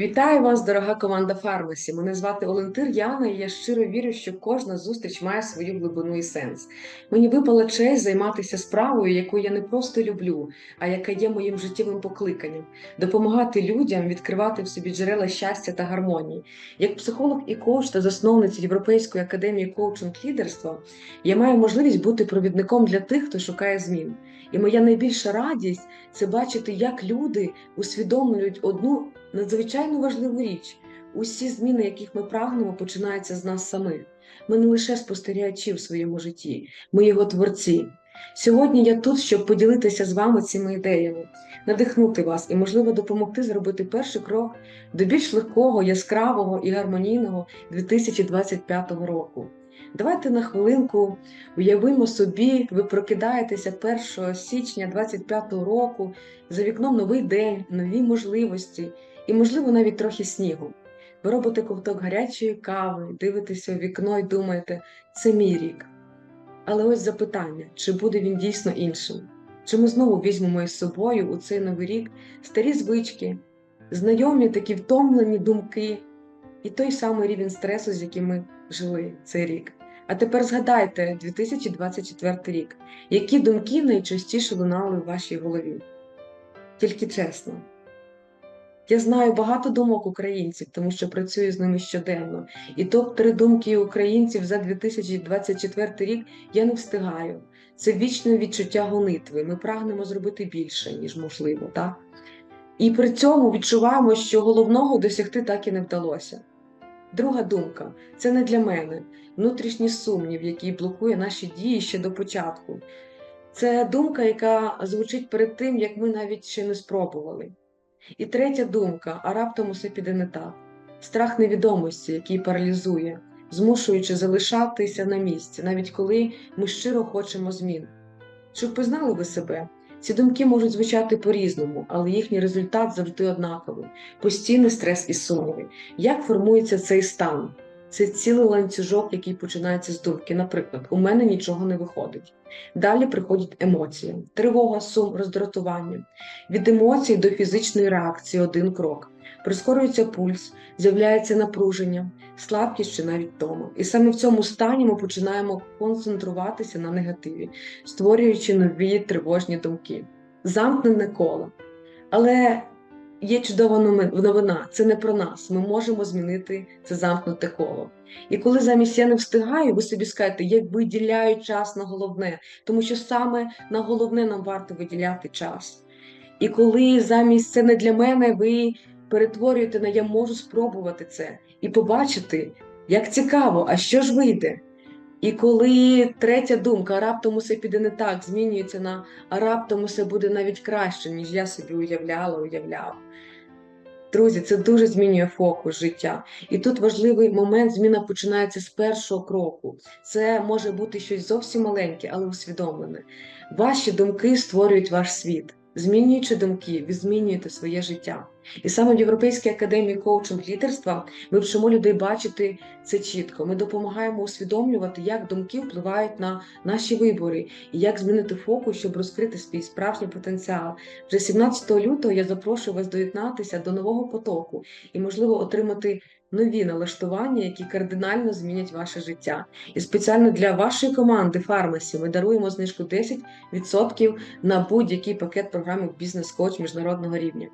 Вітаю вас, дорога команда Фармасі. Мене звати Олентир Яна, і я щиро вірю, що кожна зустріч має свою глибину і сенс. Мені випала честь займатися справою, яку я не просто люблю, а яка є моїм життєвим покликанням допомагати людям відкривати в собі джерела щастя та гармонії. Як психолог і коуч та засновниця Європейської академії коучинг лідерства, я маю можливість бути провідником для тих, хто шукає змін. І моя найбільша радість це бачити, як люди усвідомлюють одну надзвичайно важливу річ. Усі зміни, яких ми прагнемо, починаються з нас самих. Ми не лише спостерігачі в своєму житті, ми його творці. Сьогодні я тут, щоб поділитися з вами цими ідеями, надихнути вас і, можливо, допомогти зробити перший крок до більш легкого, яскравого і гармонійного 2025 року. Давайте на хвилинку уявимо собі, ви прокидаєтеся 1 січня 2025 року, за вікном новий день, нові можливості і, можливо, навіть трохи снігу. Ви робите ковток гарячої кави, дивитеся у вікно і думаєте, це мій рік. Але ось запитання, чи буде він дійсно іншим? Чи ми знову візьмемо із собою у цей новий рік старі звички, знайомі такі втомлені думки і той самий рівень стресу, з яким ми жили цей рік. А тепер згадайте 2024 рік, які думки найчастіше лунали в вашій голові? Тільки чесно. Я знаю багато думок українців, тому що працюю з ними щоденно. І топ-3 думки українців за 2024 рік я не встигаю. Це вічне відчуття гонитви. Ми прагнемо зробити більше, ніж можливо, так? І при цьому відчуваємо, що головного досягти так і не вдалося. Друга думка це не для мене, внутрішній сумнів, який блокує наші дії ще до початку. Це думка, яка звучить перед тим, як ми навіть ще не спробували. І третя думка, а раптом усе піде не так. Страх невідомості, який паралізує, змушуючи залишатися на місці, навіть коли ми щиро хочемо змін. Щоб познали ви себе, ці думки можуть звучати по-різному, але їхній результат завжди однаковий постійний стрес і сумніви. Як формується цей стан? Це цілий ланцюжок, який починається з думки. Наприклад, у мене нічого не виходить. Далі приходять емоції, тривога, сум, роздратування. Від емоцій до фізичної реакції один крок. Прискорюється пульс, з'являється напруження, слабкість чи навіть втома. І саме в цьому стані ми починаємо концентруватися на негативі, створюючи нові тривожні думки. Замкнене коло. Але є чудова новина, це не про нас. Ми можемо змінити це замкнуте коло. І коли замість я не встигаю, ви собі скажете, я виділяю час на головне, тому що саме на головне нам варто виділяти час. І коли замість це не для мене, ви перетворюєте на я можу спробувати це і побачити, як цікаво, а що ж вийде. І коли третя думка, раптом усе піде не так, змінюється на а раптом усе буде навіть краще, ніж я собі уявляла, уявляв. Друзі, це дуже змінює фокус життя. І тут важливий момент зміна починається з першого кроку. Це може бути щось зовсім маленьке, але усвідомлене. Ваші думки створюють ваш світ. Змінюючи думки, ви змінюєте своє життя. І саме в Європейській академії коучинг лідерства ми вчимо людей бачити це чітко. Ми допомагаємо усвідомлювати, як думки впливають на наші вибори і як змінити фокус, щоб розкрити свій справжній потенціал. Вже 17 лютого я запрошую вас доєднатися до нового потоку і, можливо, отримати. Нові налаштування, які кардинально змінять ваше життя. І спеціально для вашої команди Фармасі ми даруємо знижку 10% на будь-який пакет програми Бізнес-коуч міжнародного рівня.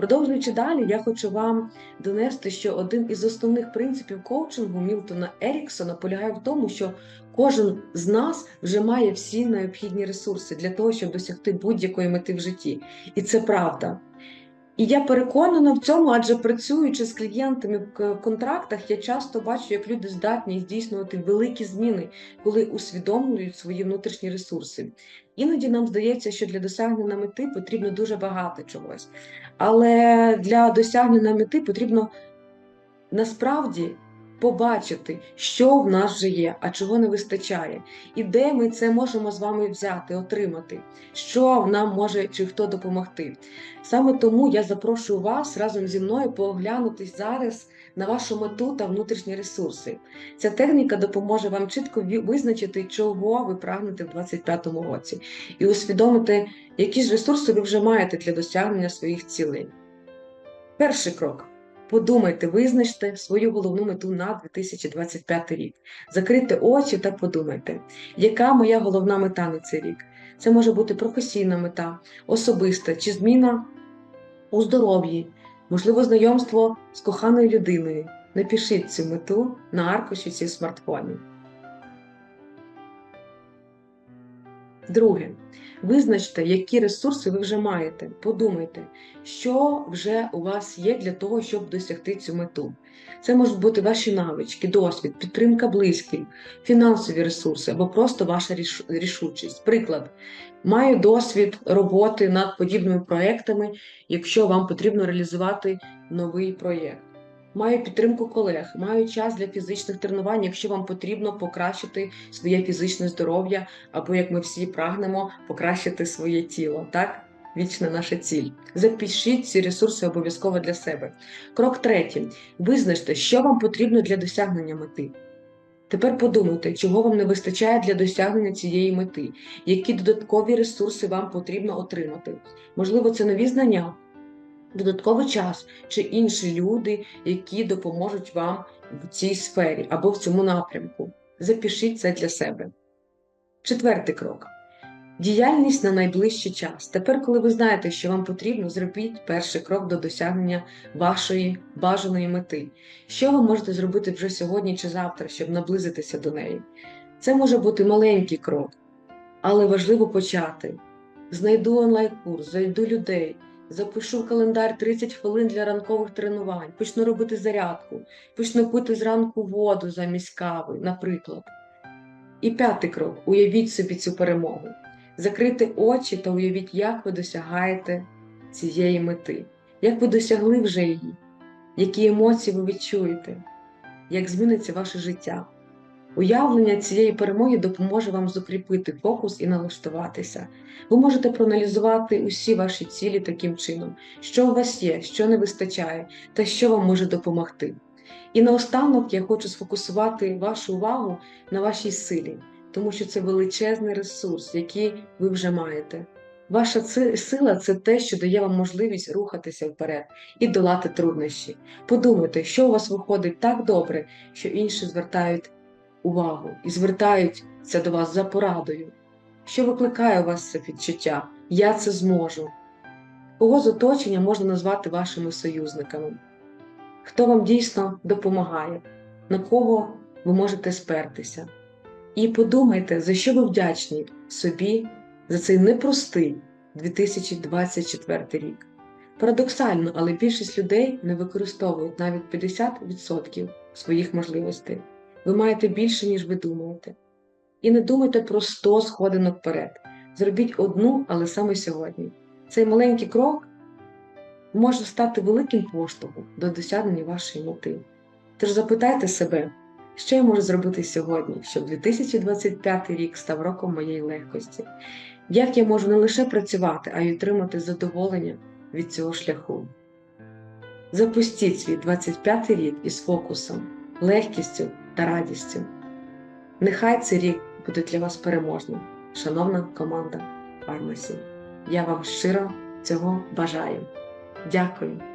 Продовжуючи далі, я хочу вам донести, що один із основних принципів коучингу Мілтона Еріксона полягає в тому, що кожен з нас вже має всі необхідні ресурси для того, щоб досягти будь-якої мети в житті. І це правда. І я переконана в цьому, адже працюючи з клієнтами в контрактах, я часто бачу, як люди здатні здійснювати великі зміни, коли усвідомлюють свої внутрішні ресурси. Іноді нам здається, що для досягнення мети потрібно дуже багато чогось. Але для досягнення мети потрібно насправді побачити, що в нас вже є, а чого не вистачає, і де ми це можемо з вами взяти, отримати, що нам може чи хто допомогти. Саме тому я запрошую вас разом зі мною поглянутись зараз на вашу мету та внутрішні ресурси. Ця техніка допоможе вам чітко визначити, чого ви прагнете в 2025 році, і усвідомити, які ж ресурси ви вже маєте для досягнення своїх цілей. Перший крок. Подумайте, визначте свою головну мету на 2025 рік. Закрийте очі та подумайте, яка моя головна мета на цей рік. Це може бути професійна мета, особиста чи зміна у здоров'ї, можливо, знайомство з коханою людиною. Напишіть цю мету на аркуші чи смартфоні. Друге. Визначте, які ресурси ви вже маєте. Подумайте, що вже у вас є для того, щоб досягти цю мету. Це можуть бути ваші навички, досвід, підтримка близьких, фінансові ресурси або просто ваша рішучість. Приклад, маю досвід роботи над подібними проектами, якщо вам потрібно реалізувати новий проєкт. Маю підтримку колег, маю час для фізичних тренувань, якщо вам потрібно покращити своє фізичне здоров'я, або як ми всі прагнемо покращити своє тіло. Так, вічна наша ціль. Запишіть ці ресурси обов'язково для себе. Крок третій. Визначте, що вам потрібно для досягнення мети. Тепер подумайте, чого вам не вистачає для досягнення цієї мети, які додаткові ресурси вам потрібно отримати. Можливо, це нові знання, додатковий час чи інші люди, які допоможуть вам в цій сфері або в цьому напрямку. Запишіть це для себе. Четвертий крок. Діяльність на найближчий час. Тепер, коли ви знаєте, що вам потрібно, зробіть перший крок до досягнення вашої бажаної мети. Що ви можете зробити вже сьогодні чи завтра, щоб наблизитися до неї? Це може бути маленький крок, але важливо почати. Знайду онлайн-курс, зайду людей, запишу в календар 30 хвилин для ранкових тренувань, почну робити зарядку, почну пити зранку воду замість кави, наприклад. І п'ятий крок уявіть собі цю перемогу. Закрити очі та уявіть, як ви досягаєте цієї мети, як ви досягли вже її, які емоції ви відчуєте, як зміниться ваше життя. Уявлення цієї перемоги допоможе вам закріпити фокус і налаштуватися. Ви можете проаналізувати усі ваші цілі таким чином, що у вас є, що не вистачає, та що вам може допомогти. І наостанок я хочу сфокусувати вашу увагу на вашій силі, тому що це величезний ресурс, який ви вже маєте. Ваша сила це те, що дає вам можливість рухатися вперед і долати труднощі. Подумайте, що у вас виходить так добре, що інші звертають увагу і звертаються до вас за порадою. Що викликає у вас це відчуття? Я це зможу. Кого з оточення можна назвати вашими союзниками? Хто вам дійсно допомагає, на кого ви можете спертися? І подумайте, за що ви вдячні собі за цей непростий 2024 рік. Парадоксально, але більшість людей не використовують навіть 50% своїх можливостей. Ви маєте більше, ніж ви думаєте. І не думайте про 100 сходинок вперед. Зробіть одну, але саме сьогодні. Цей маленький крок може стати великим поштовхом до досягнення вашої мети. Тож запитайте себе, що я можу зробити сьогодні, щоб 2025 рік став роком моєї легкості. Як я можу не лише працювати, а й отримати задоволення від цього шляху. Запустіть свій 25 рік із фокусом, легкістю та радістю. Нехай цей рік буде для вас переможним, шановна команда Фармасі. Я вам щиро цього бажаю. Дякую.